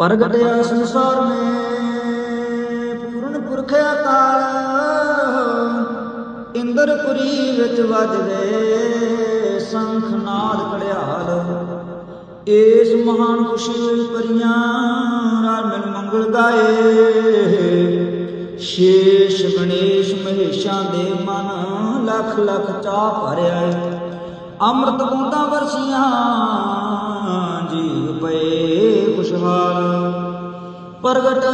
ਪ੍ਰਗਟਿਆ ਸੰਸਾਰ ਮੇ, ਪੂਰਨ ਪੁਰਖ ਅਕਾਲ, ਇੰਦਰਪੁਰੀ ਵਿੱਚ ਵੱਜ ਗਏ ਸੰਖ ਨਾਦ ਕੜਿਆਲ ਏਸ ਮਹਾਨ ਖੁਸ਼ੀ ਪਰੀਆਂ, ਰਾਮ ਮਿਲ ਮੰਗਲ ਗਾਏ। ਸ਼ੇਸ਼ ਗਣੇਸ਼ ਮਹੇਸ਼ਾਂ ਦੇ ਮਨ ਲੱਖ ਲੱਖ ਚਾ ਭਰਿਆ ਏ। ਅੰਮ੍ਰਿਤ ਬੂੰਦਾਂ ਵਰਸੀਆਂ ਜੀ ਪਏ ਖੁਸ਼ਹਾਲ। ਪ੍ਰਗਟ,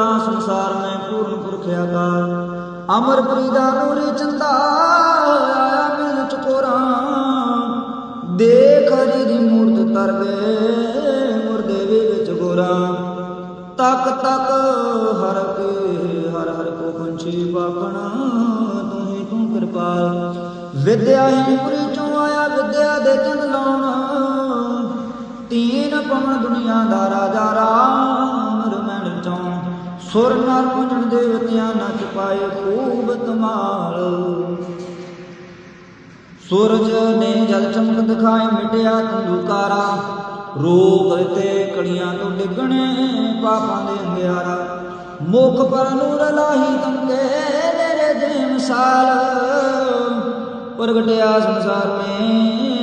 ਆ ਸੰਸਾਰ ਮੈਂ ਪੂਰਨ ਪੁਰਖ ਆਕਾਰ ਅਮਰ ਪ੍ਰੀਦਾ ਨੂਰੇ ਚੰਦਾ ਆਇਆ ਮਿਲ ਚਕੋਰਾ। ਦੇਖ ਹਰੀ ਦੀ ਮੂਰਤ ਤਰ ਗਏ ਮੁਰਦੇ ਵਿੱਚ ਗੋਰਾ। ਤੱਕ ਤੱਕ ਹਰ ਕੇ ਹਰ ਹਰ ਕੋ ਪੰਛੀ ਬਾਖਣ ਤੂੰ ਹੀ ਤੂੰ ਕਿਰਪਾਲ। ਵਿਦਿਆ ਹੀ ਪੁਰੀ ਚੋਂ ਆਇਆ, ਵਿਦਿਆ ਦੇ ਚੰਦ ਲਾਉਣ। ਤੀਨ ਪਵਨ ਦੁਨੀਆ ਸੁਰ ਨਰ ਪੁੱਜਣ ਦੇਵਤਿਆਂ ਨਚ ਪਾਏ ਖੂਬ ਤਮਾਲ ਸੂਰਜ ਨੇ ਜਲ ਚਮਕ ਦਿਖਾਏ ਮਿਟਿਆ ਤੰਦੂਕਾਰਾ ਰੋਗ ਤੇ ਕੜੀਆਂ ਤੋਂ ਡਿੱਗਣੇ ਪਾਪਾਂ ਦੇ ਅੰਗਿਆਰਾ ਮੁਖ ਪਰ ਨੂਰ ਲਾਹੀ ਤੰਕੇ ਮੇਰੇ ਦੇ ਮਿਸਾਲ। ਪ੍ਰਗਟਿਆ ਸੰਸਾਰ ਮੇ